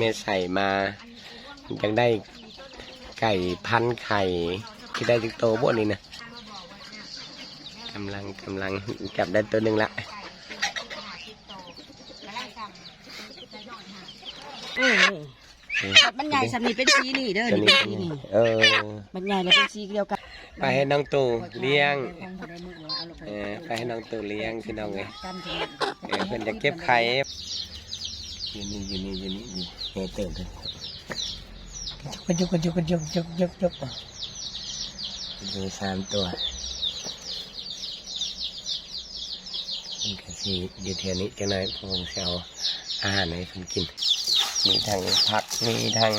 เมใส่มายังได้ไก่พันไข่ที่ได้จิกโตบ่นี่นะกำลังกำลังจับได้ตัวหนึ่งละเออมันใหญ่สำนีเป็นสีนี่เด้อตัวนี่นี้เป็นสีนี่เออมันใหญ่แล้วเป็นสีเดียวกันไปให้น้องตู่เลี้ยงคงบ่ได้มื้อเอาลงไปเออไปให้น้องตู่เลี้ยงพี่น้องเลยกันถึงเออเพิ่นจะเก็บไข่ อยู่นี่อยู่นี่อยู่นี่อยู่เออเติมกันยกกันยกกันยกยกยกยกดูสามตัวมันก็สิอยู่เทียนี้จะไหนอยผมจะเอาอาหารให้เพิ่นกิน มีทั้งผักมีทั้ง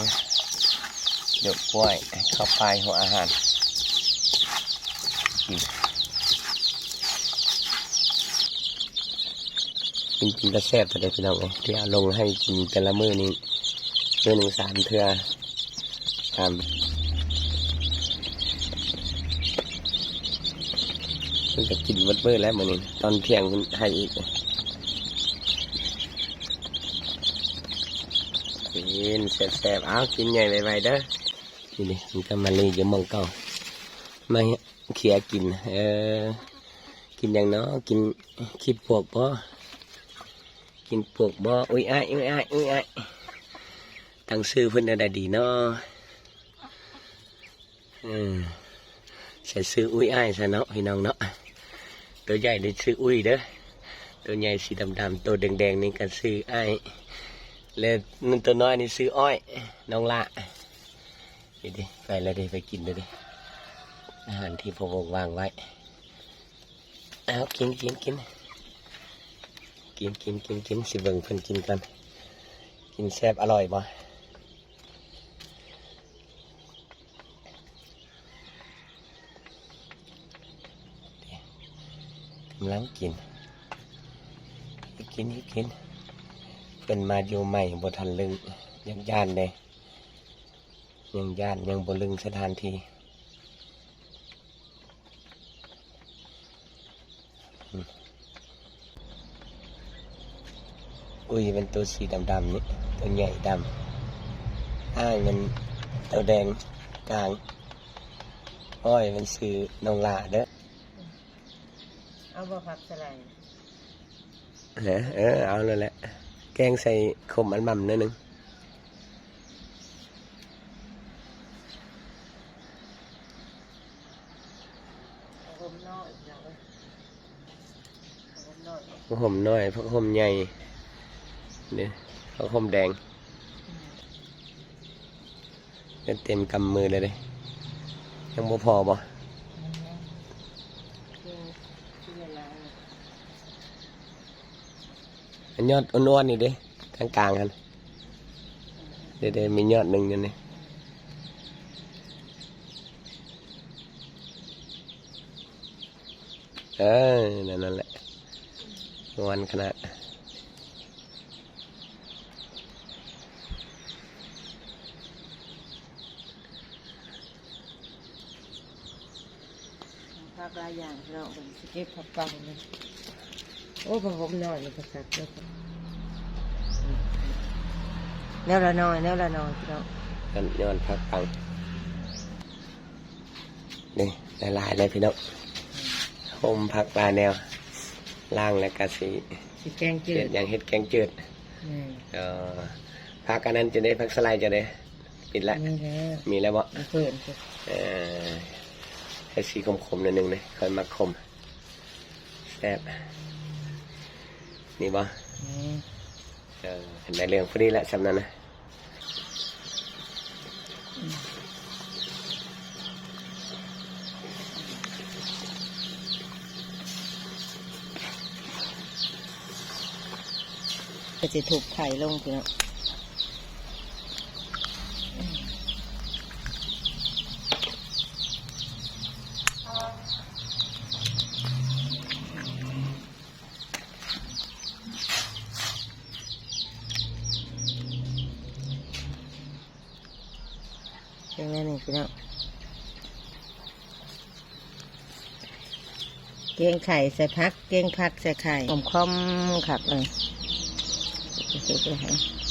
หยกกล้วยข้าวปลายหัวอาหารกิน กินกินก็แซ่บแต่เด็กพี่น้องเอ้ที่เอาลงให้กินแต่ละมื้อนี้มื้อหนึ่งสามเทื่อสามเพิ่นก็กินหมดมื้อแล้วมื้อนี้ตอนเที่ยงเพิ่นให้อีกกินแซ่บๆเอากินใหญ่ไวๆเด้อนี่ดิมันก็มาเลยอยู่หมองเก่ามาเขี่ยกิน เออ กินอย่างเนาะกินคิดพวกพอ กินปวกบ่อุ้ยอ้ายอุ้ยอ้ายอุ้ยอ้ายตั้งชื่อเพิ่นได้ดีเนาะอืมใส่ซื้ออุ้ยอ้ายซะเนาะพี่น้องเนาะตัวใหญ่ได้ซื้ออุ้ยเด้อตัวใหญ่สีดำๆตัวแดงๆนี่ก็ซื้ออ้ายแล้วนั่นตัวน้อยนี่ซื้ออ้อย น้องละนี่ดิไปแล้วดิไปกินเลยดิอาหารที่พวกวางไว้เอากินกินกิน กินกินกินกินสิเบิ่งเพิ่นกินกัน กินแซ่บอร่อยบ่กำลังกิน กินกินเป็นมาอยู่ใหม่บทันลึงยังย่านเลยยังย่านยังบ่ลึงสถานที่ ยเป็นตัวสีดำๆนี่ตัวใหญ่ดำอ้ายมันตัวแดงกลางอ้อยมันซื้อน้องลาเด้อเอาบ่ผักสลายเออเออเอาเลยแหละ แกงใส่ขมอันหม่ำนิดนึงผมน้อยเนาะผมน้อยพวกหมน้อยพวกหมใหญ่ เนี่ยพวกหมแดงเต็มเต็มกำมือเลยเด้ยังบ่พอบ่อันยอดอ้วนๆนี่เด้กลางกลางๆกันเด้เด้มียอดหนึ่งอยู่นี่เออนั่นแหละอ้วนขนาด ผักหลายอย่างเราเป็นสเก็บผักปังเลยโอ้ผมน้อยนี่ก็สักแล้วแนวละน้อยแนวละน้อยพี่น้องกันย้อนพักปังนี่หลายๆเลยพี่น้องโฮมพักปลาแนวล่างและกะสีสิแกงจืเจืดดอย่างเฮ็ดแกงจืดอืมเอ่อพักอันนั้นจะได้พักสไลด์จะได้ปิดละนี่แหละมีแล้วบ่เอาเพิ่นสิเอ่อ ให้สีคมๆนิดนึงเลยค่อยมาคมแซ่บนี่บ่อืมเออเห็นได้เรื่องพอดีแหละสำนั้นนะก็จะถูกไข่ลงพี่น้อง อย่างนี้นี่พี่น้องเกงไข่ใส่พัก เกงพักใส่ไข่คอมๆขับเลยเสร็จแล้ว